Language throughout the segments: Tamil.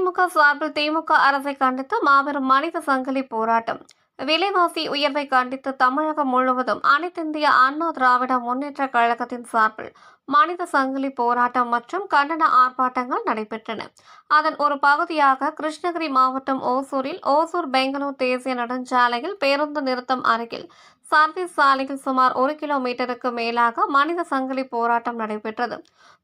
அதிமுக சார்பில் திமுக அரசை கண்டித்து மாபெரும் மனித சங்கிலி போராட்டம். விலைவாசி உயர்வை கண்டித்து தமிழகம் முழுவதும் அனைத்திந்திய அண்ணா திராவிட முன்னேற்ற கழகத்தின் சார்பில் மனித சங்கிலி போராட்டம் மற்றும் கண்டன ஆர்ப்பாட்டங்கள் நடைபெற்றன. அதன் ஒரு பகுதியாக கிருஷ்ணகிரி மாவட்டம் ஓசூரில் ஓசூர் பெங்களூர் தேசிய நெடுஞ்சாலையில் பேருந்து நிறுத்தம் அருகில் சர்வீஸ் சாலையில் சுமார் ஒரு கிலோமீட்டருக்கு மேலாக மனித சங்கிலி போராட்டம் நடைபெற்றது.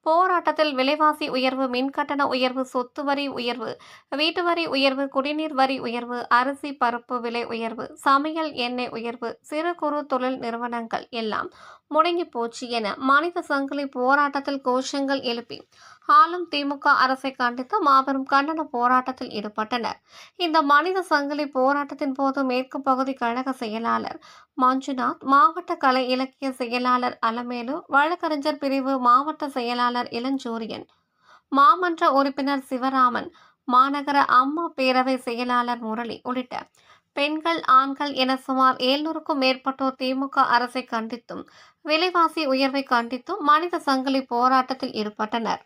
போராட்டத்தில் விலைவாசி உயர்வு மின்கட்டண உயர்வு சொத்து வரி உயர்வு வீட்டு வரி உயர்வு குடிநீர் வரி உயர்வு அரிசி பருப்பு விலை உயர்வு சமையல் எண்ணெய் உயர்வு சிறு குறு தொழில் நிறுவனங்கள் எல்லாம் முடங்கி போச்சு என மனித சங்கிலி போராட்டத்தில் கோஷங்கள் எழுப்பி ஆளும் திமுக அரசை கண்டித்து மாபெரும் கண்டன போராட்டத்தில் ஈடுபட்டனர். இந்த மனித சங்கிலி போராட்டத்தின் போது மேற்கு பகுதி கழக செயலாளர் மஞ்சுநாத் மாவட்ட கலை இலக்கிய செயலாளர் அலமேலு வழக்கறிஞர் பிரிவு மாவட்ட செயலாளர் இளஞ்சூரியன் மாமன்ற உறுப்பினர் சிவராமன் மாநகர அம்மா பேரவை செயலாளர் முரளி உள்ளிட்ட பெண்கள் ஆண்கள் என சுமார் ஏழ்நூறுக்கும் மேற்பட்டோர் திமுக அரசை கண்டித்தும் விலைவாசி உயர்வை கண்டித்தும் மனித சங்கிலி போராட்டத்தில் ஈடுபட்டனர்.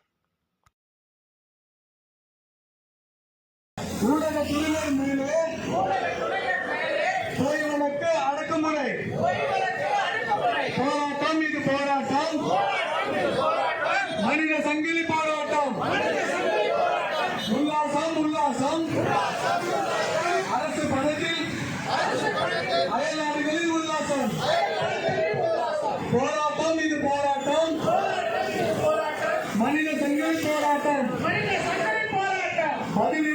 ஊடக துறையினர் மேலே தொழில்களுக்கு அடக்குமுறை. போராட்டம் இது போராட்டம். மனித சங்கிலி போராட்டம். உல்லாசம் உல்லாசம். அரசு பணத்தில் அயல்நாடுகளில் உல்லாசம். போராட்டம் இது போராட்டம். மனித சங்கிலி போராட்டம். பதில்